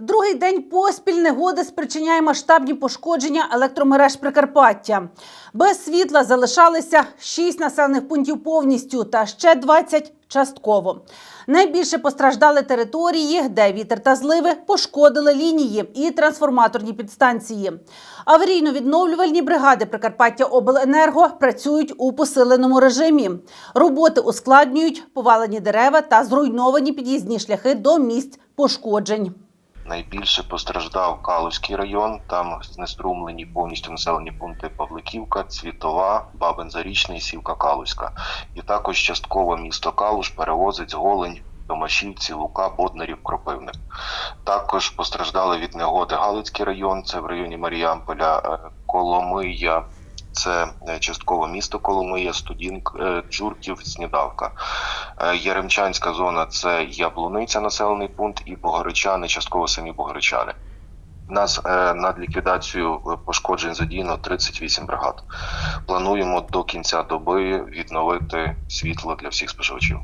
Другий день поспіль негода спричиняє масштабні пошкодження електромереж Прикарпаття. Без світла залишалися 6 населених пунктів повністю та ще 20 частково. Найбільше постраждали території, де вітер та зливи пошкодили лінії і трансформаторні підстанції. Аварійно-відновлювальні бригади Прикарпаття Обленерго працюють у посиленому режимі. Роботи ускладнюють повалені дерева та зруйновані під'їзні шляхи до місць пошкоджень. Найбільше постраждав Калузький район. Там знеструмлені повністю населені пункти Павликівка, Цвітова, Бабин Зарічний, Сівка Калузька. І також частково місто Калуш, Перевозець, Голень, Томашівці, Лука, Боднарів, Кропивник. Також постраждали від негоди Галицький район, це в районі Маріамполя, е, Коломия. Це е, частково місто Коломия, Студінк, е, Джурків, Снідавка. Е, Яремчанська зона це Яблуниця, населений пункт, і Богоричани, частково самі Богоричани. Нас е, над ліквідацією пошкоджень задіяно 38 бригад. Плануємо до кінця доби відновити світло для всіх споживачів.